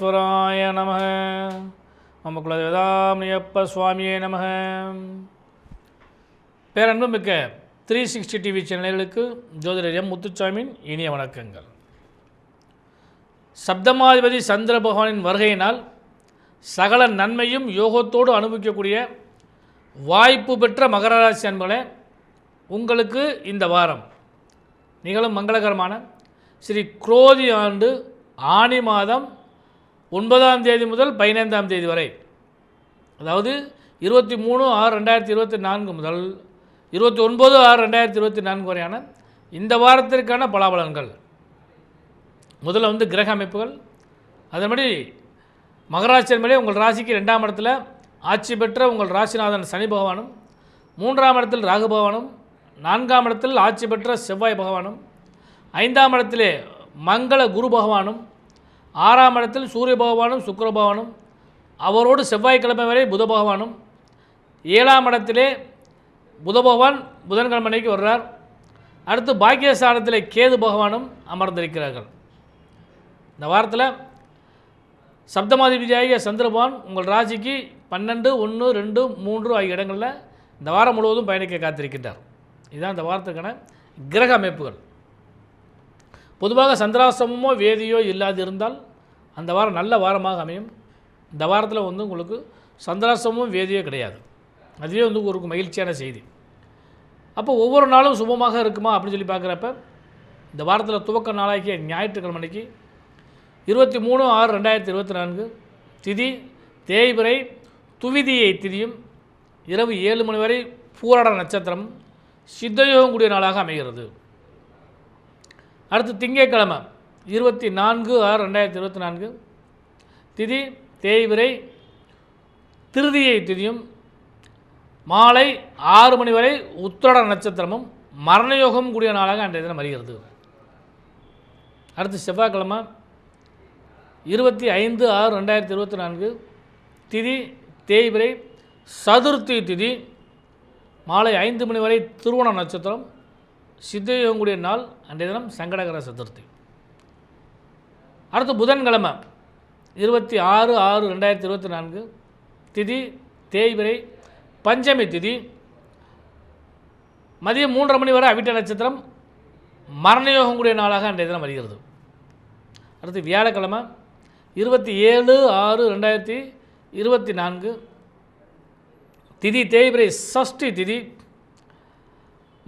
விக்னேஸ்வராய நம. நம்ம குலதேவதாமியப்ப சுவாமியே நம. பேரன்பு மிக்க த்ரீ சிக்ஸ்டி டிவி சேனல்களுக்கு ஜோதிடரியம் முத்துச்சாமியின் இனிய வணக்கங்கள். சப்தமாதிபதி சந்திர பகவானின் வருகையினால் சகல நன்மையும் யோகத்தோடு அனுபவிக்கக்கூடிய வாய்ப்பு பெற்ற மகர ராசி அன்பர்களே உங்களுக்கு இந்த வாரம் நிகழும் மங்களகரமான ஸ்ரீ குரோதி ஆண்டு ஆனி மாதம் ஒன்பதாம் தேதி முதல் பதினைந்தாம் தேதி வரை. அதாவது இருபத்தி மூணு ஆறு ரெண்டாயிரத்தி இருபத்தி நான்கு முதல் இருபத்தி ஒன்பது ஆறு ரெண்டாயிரத்தி இருபத்தி நான்கு வரையான இந்த வாரத்திற்கான பலாபலன்கள். முதல்ல வந்து கிரக அமைப்புகள். அதன்படி மகராசின் மேலே உங்கள் ராசிக்கு ரெண்டாம் இடத்துல ஆட்சி பெற்ற உங்கள் ராசிநாதன் சனி பகவானும் மூன்றாம் இடத்தில் ராகு பகவானும் நான்காம் இடத்தில் ஆட்சி பெற்ற செவ்வாய் பகவானும் ஐந்தாம் இடத்திலே மங்கள குரு பகவானும் ஆறாம் இடத்தில் சூரிய பகவானும் சுக்கர பகவானும் அவரோடு செவ்வாய்க்கிழமை வரை புத பகவானும். ஏழாம் இடத்திலே புத பகவான் புதன்கிழமை வர்றார். அடுத்து பாக்கியஸ்தானத்தில் கேது பகவானும் அமர்ந்திருக்கிறார்கள். இந்த வாரத்தில் சப்தமாதிபதியாகிய சந்திரபகவான் உங்கள் ராசிக்கு பன்னெண்டு ஒன்று ரெண்டு மூன்று ஆகிய இடங்களில் இந்த வாரம் முழுவதும் பயணிக்க காத்திருக்கின்றார். இதுதான் இந்த வாரத்துக்கான கிரக அமைப்புகள். பொதுவாக சந்திராசிரமமோ வேதியோ இல்லாது இருந்தால் அந்த வாரம் நல்ல வாரமாக அமையும். இந்த வாரத்தில் வந்து உங்களுக்கு சந்திராசிரமமும் வேதியோ கிடையாது. அதுவே வந்து ஒரு மகிழ்ச்சியான செய்தி. அப்போ ஒவ்வொரு நாளும் சுபமாக இருக்குமா அப்படின்னு சொல்லி பார்க்குறப்ப இந்த வாரத்தில் துவக்க நாளாகிய ஞாயிற்றுக்கிழமைக்கு இருபத்தி மூணு ஆறு ரெண்டாயிரத்தி இருபத்தி நான்கு திதி தேய்பிரை துவிதியை திதியும் இரவு ஏழு மணி வரை பூராட நட்சத்திரம் சித்தயோகம் கூடிய நாளாக அமைகிறது. அடுத்து திங்கட்கிழமை இருபத்தி நான்கு ஆறு ரெண்டாயிரத்தி இருபத்தி நான்கு திதி தேய்விரை திருதியை திதியும் மாலை ஆறு மணி வரை உத்திரட நட்சத்திரமும் மரணயோகம் கூடிய நாளாக அன்றைய தினம் வருகிறது அடுத்து செவ்வாய்க்கிழமை இருபத்தி ஐந்து ஆறு ரெண்டாயிரத்தி இருபத்தி நான்கு திதி தேய்பிரை சதுர்த்தி திதி மாலை ஐந்து மணி வரை திருவோண நட்சத்திரம் சித்தயோகக்கூடிய நாள் அன்றைய தினம் சங்கடகர சதுர்த்தி. அடுத்து புதன்கிழமை இருபத்தி ஆறு ஆறு ரெண்டாயிரத்தி இருபத்தி நான்கு திதி தேய்பிரை பஞ்சமி திதி மதியம் மூன்றரை மணி வரை அவிட்ட நட்சத்திரம் மரணயோகம் கூடிய நாளாக அன்றைய தினம் வருகிறது. அடுத்து வியாழக்கிழமை இருபத்தி ஏழு ஆறு ரெண்டாயிரத்தி இருபத்தி நான்கு திதி தேய்பிரை சஷ்டி திதி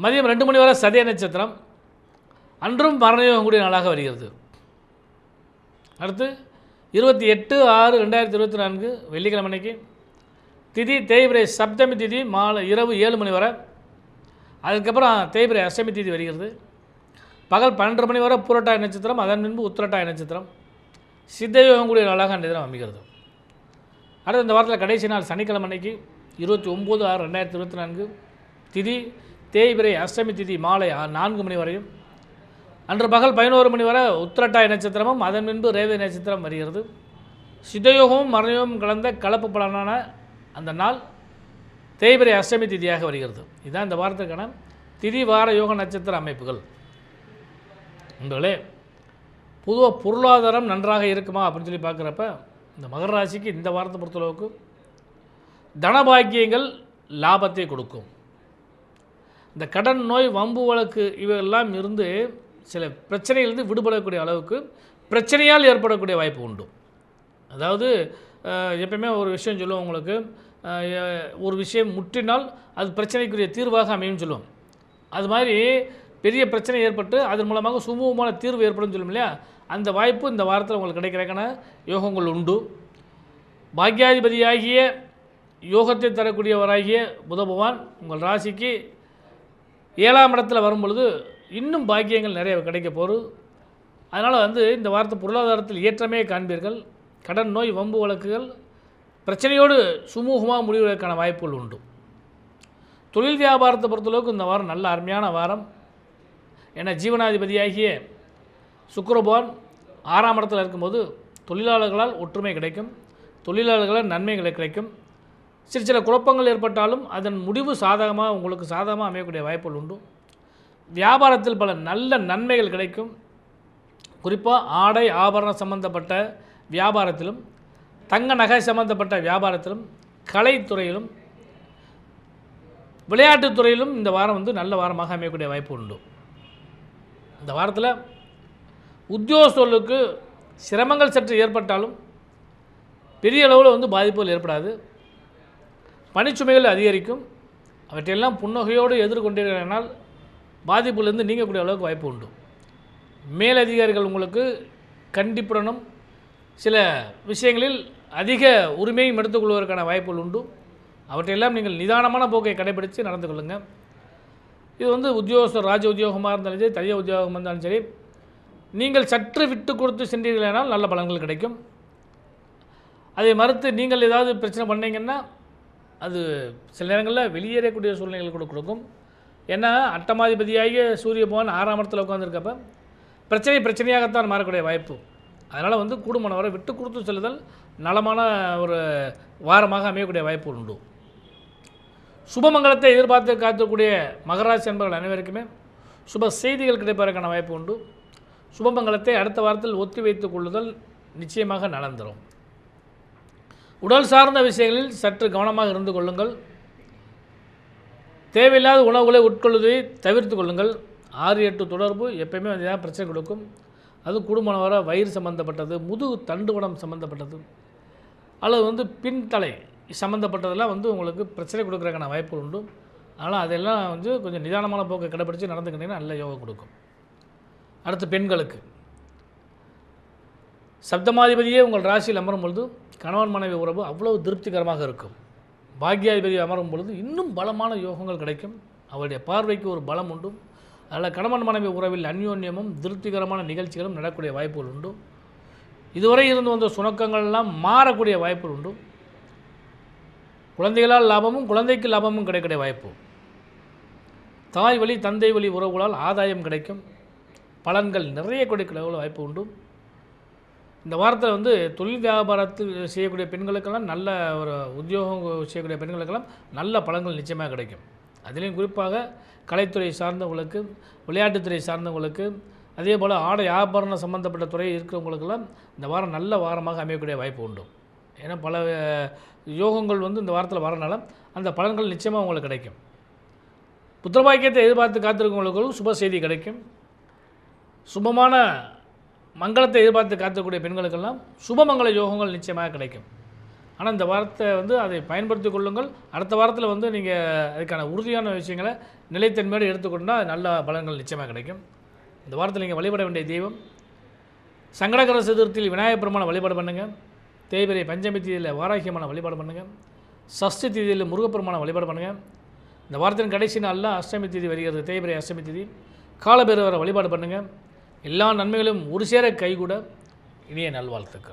மதியம் ரெண்டு மணி வரை சதய நட்சத்திரம். அன்றும் மரணயோகம் கூடிய நாளாக வருகிறது. அடுத்து இருபத்தி எட்டு ஆறு ரெண்டாயிரத்தி இருபத்தி நான்கு வெள்ளிக்கிழமை அன்னைக்கு திதி தேய்பிரை சப்தமி திதி மாலை இரவு ஏழு மணி வரை. அதுக்கப்புறம் தேய்பிரை அஷ்டமி திதி வருகிறது. பகல் பன்னெண்டு மணி வரை புரட்டாய நட்சத்திரம் அதன் பின்பு உத்திரட்டாய நட்சத்திரம். சித்தயோகம் கூடிய நாளாக அன்றைய தினம் அமைகிறது. அடுத்து இந்த வாரத்தில் கடைசி நாள் சனிக்கிழமை அன்னைக்கு இருபத்தி ஒம்பது ஆறு ரெண்டாயிரத்தி இருபத்தி நான்கு திதி தேய்பிரை அஷ்டமி திதி மாலை நான்கு மணி வரையும். அன்று பகல் பதினோரு மணி வரை உத்திரட்டாய் நட்சத்திரமும் அதன் பின்பு ரேவதி நட்சத்திரம் வருகிறது. சித்தயோகமும் மரணயோகமும் கலந்த கலப்பு பலனான அந்த நாள் தேய்பிரை அஷ்டமி திதியாக வருகிறது. இதுதான் இந்த வாரத்திற்கான திதி வார யோக நட்சத்திர அமைப்புகள். உங்களே பொதுவாக பொருளாதாரம் நன்றாக இருக்குமா அப்படின்னு சொல்லி பார்க்குறப்ப இந்த மகர ராசிக்கு இந்த வாரத்தை பொறுத்தளவுக்கு தனபாக்கியங்கள் லாபத்தை கொடுக்கும். இந்த கடன் நோய் வம்பு வழக்கு இவையெல்லாம் இருந்து சில பிரச்சனையிலிருந்து விடுபடக்கூடிய அளவுக்கு பிரச்சனையால் ஏற்படக்கூடிய வாய்ப்பு உண்டு. அதாவது எப்பயுமே ஒரு விஷயம் சொல்லுவோம் உங்களுக்கு ஒரு விஷயம் முற்றினால் அது பிரச்சனைக்குரிய தீர்வாக அமையும் சொல்லுவோம். அது மாதிரி பெரிய பிரச்சனை ஏற்பட்டு அதன் மூலமாக சுமூகமான தீர்வு ஏற்படும் சொல்லும் இல்லையா? அந்த வாய்ப்பு இந்த வாரத்தில் உங்களுக்கு கிடைக்கிறக்கான யோகங்கள் உண்டு. பாக்யாதிபதியாகிய யோகத்தை தரக்கூடியவராகிய புத பகவான் உங்கள் ராசிக்கு ஏழாம் இடத்துல வரும் பொழுது இன்னும் பாக்கியங்கள் நிறைய கிடைக்க போகுது. அதனால் வந்து இந்த வாரத்தை பொருளாதாரத்தில் ஏற்றமே காண்பீர்கள். கடன் நோய் வம்பு வழக்குகள் பிரச்சனையோடு சுமூகமாக முடிவதற்கான வாய்ப்புகள் உண்டு. தொழில் வியாபாரத்தை பொறுத்தளவுக்கு இந்த வாரம் நல்ல அருமையான வாரம். ஏன்னா ஜீவனாதிபதியாகிய சுக்கிரபவான் ஆறாம் இடத்தில் இருக்கும்போது தொழிலாளர்களால் ஒற்றுமை கிடைக்கும். தொழிலாளர்களால் நன்மைகள் கிடைக்கும். சிறு சில குழப்பங்கள் ஏற்பட்டாலும் அதன் முடிவு சாதகமாக உங்களுக்கு சாதகமாக அமையக்கூடிய வாய்ப்புகள் உண்டு. வியாபாரத்தில் பல நல்ல நன்மைகள் கிடைக்கும். குறிப்பாக ஆடை ஆபரணம் சம்பந்தப்பட்ட வியாபாரத்திலும் தங்க நகை சம்பந்தப்பட்ட வியாபாரத்திலும் கலைத்துறையிலும் விளையாட்டுத் துறையிலும் இந்த வாரம் வந்து நல்ல வாரமாக அமையக்கூடிய வாய்ப்பு உண்டு. இந்த வாரத்தில் உத்தியோகஸ்தர்களுக்கு சிரமங்கள் சற்று ஏற்பட்டாலும் பெரிய அளவில் வந்து பாதிப்புகள் ஏற்படாது. பணிச்சுமைகள் அதிகரிக்கும். அவற்றையெல்லாம் புன்னகையோடு எதிர்கொண்டீர்களானால் பாதிப்புலேருந்து நீங்கக்கூடிய அளவுக்கு வாய்ப்பு உண்டு. மேலதிகாரிகள் உங்களுக்கு கண்டிப்புடனும் சில விஷயங்களில் அதிக உரிமையும் எடுத்துக்கொள்வதற்கான வாய்ப்புகள் உண்டு. அவற்றையெல்லாம் நீங்கள் நிதானமான போக்கை கடைபிடித்து நடந்து கொள்ளுங்கள் இது வந்து உத்தியோகஸ்தர் ராஜ உத்தியோகமாக இருந்தாலும் சரி தனியார் உத்தியோகமாக இருந்தாலும் சரி நீங்கள் சற்று விட்டு கொடுத்து சென்றீர்களானால் நல்ல பலன்கள் கிடைக்கும். அதை மறுத்து நீங்கள் ஏதாவது பிரச்சனை பண்ணீங்கன்னா அது சில நேரங்களில் வெளியேறக்கூடிய சூழ்நிலைகள் கூட கொடுக்கும். ஏன்னா அட்டமாதிபதியாகிய சூரிய பகவான் ஆறாம் இடத்துல உட்காந்துருக்கப்ப பிரச்சனை பிரச்சனையாகத்தான் மாறக்கூடிய வாய்ப்பு. அதனால் வந்து கூடுமானவரை விட்டு கொடுத்து செல்லுதல் நலமான ஒரு வாரமாக அமையக்கூடிய வாய்ப்பு உண்டு. சுபமங்கலத்தை எதிர்பார்த்து காத்துக்கூடிய மகராஜ் என்பவர்கள் அனைவருக்குமே சுப செய்திகள் கிடைப்பதற்கான வாய்ப்பு உண்டு. சுபமங்கலத்தை அடுத்த வாரத்தில் ஒத்தி வைத்துக் கொள்ளுதல் நிச்சயமாக நடந்துடும் உடல் சார்ந்த விஷயங்களில் சற்று கவனமாக இருந்து கொள்ளுங்கள். தேவையில்லாத உணவுகளை உட்கொள்வதை தவிர்த்து கொள்ளுங்கள். ஆறு எட்டு தொடர்பு எப்பயுமே வந்து ஏதாவது பிரச்சனை கொடுக்கும். அது குடும்பம் வர வயிறு சம்மந்தப்பட்டது முதுகு தண்டுவடம் சம்மந்தப்பட்டது அல்லது வந்து பின்தலை சம்மந்தப்பட்டதெல்லாம் வந்து உங்களுக்கு பிரச்சனை கொடுக்குறதுக்கான வாய்ப்புகள் உண்டு. அதனால் அதெல்லாம் வந்து கொஞ்சம் நிதானமான போக்கை கடைப்பிடிச்சு நடந்துக்கிட்டிங்கன்னா நல்ல யோகம் கொடுக்கும். அடுத்து பெண்களுக்கு. சப்தமாதிபதியே உங்கள் ராசியில் அமரும் பொழுது கணவன் மனைவி உறவு அவ்வளவு திருப்திகரமாக இருக்கும். பாக்யாதிபதி அமரும் பொழுது இன்னும் பலமான யோகங்கள் கிடைக்கும். அவருடைய பார்வைக்கு ஒரு பலம் உண்டு. அதில் கணவன் மனைவி உறவில் அந்யோன்யமும் திருப்திகரமான நிகழ்ச்சிகளும் நடக்கூடிய வாய்ப்புகள் உண்டு. இதுவரை இருந்து வந்த சுணக்கங்கள் எல்லாம் மாறக்கூடிய வாய்ப்புகள் உண்டு. குழந்தைகளால் லாபமும் குழந்தைக்கு லாபமும் கிடைக்கிற வாய்ப்பு. தாய் வழி தந்தை வழி உறவுகளால் ஆதாயம் கிடைக்கும். பலன்கள் நிறைய கிடைக்கிற வாய்ப்பு உண்டு. இந்த வாரத்தில் வந்து தொழில் வியாபாரத்தில் செய்யக்கூடிய பெண்களுக்கெல்லாம் நல்ல ஒரு உத்தியோகம் செய்யக்கூடிய பெண்களுக்கெல்லாம் நல்ல பலன்கள் நிச்சயமாக கிடைக்கும். அதிலையும் குறிப்பாக கலைத்துறை சார்ந்தவங்களுக்கு விளையாட்டுத்துறை சார்ந்தவங்களுக்கு அதே போல் ஆடை வியாபாரம் சம்மந்தப்பட்ட துறை இருக்கிறவங்களுக்கெல்லாம் இந்த வாரம் நல்ல வாரமாக அமையக்கூடிய வாய்ப்பு உண்டு. ஏன்னா பல யோகங்கள் வந்து இந்த வாரத்தில் வரனால அந்த பலன்கள் நிச்சயமாக உங்களுக்கு கிடைக்கும். புத்திரபாக்கியத்தை எதிர்பார்த்து காத்திருக்கவங்களுக்கும் சுப செய்தி கிடைக்கும். சுபமான மங்களத்தை எதிர்பார்த்து காத்தக்கூடிய பெண்களுக்கெல்லாம் சுபமங்கள யோகங்கள் நிச்சயமாக கிடைக்கும். ஆனால் இந்த வாரத்தை வந்து அதை பயன்படுத்தி கொள்ளுங்கள். அடுத்த வாரத்தில் வந்து நீங்கள் அதுக்கான உறுதியான விஷயங்களை நிலைத்தன்மையோடு எடுத்துக்கொண்டால் நல்ல பலன்கள் நிச்சயமாக கிடைக்கும். இந்த வாரத்தில் நீங்கள் வழிபட வேண்டிய தெய்வம். சங்கடகர சதுர்த்தியில் விநாயகப் பெருமான வழிபாடு பண்ணுங்கள் தேய்பிரை பஞ்சமி தேதியில் வாராகியமான வழிபாடு பண்ணுங்கள் சஷ்டி தேதியில் முருகப்பெருமான வழிபாடு பண்ணுங்கள் இந்த வாரத்தின் கடைசி நாளில் அஷ்டமி தேதி வருகிறது தேய்பிரை அஷ்டமி தேதி. காலபேரவரை வழிபாடு பண்ணுங்கள் எல்லா நன்மைகளும் ஒரு சேர கைகூட இனிய நல்வாழ்த்துக்கள்.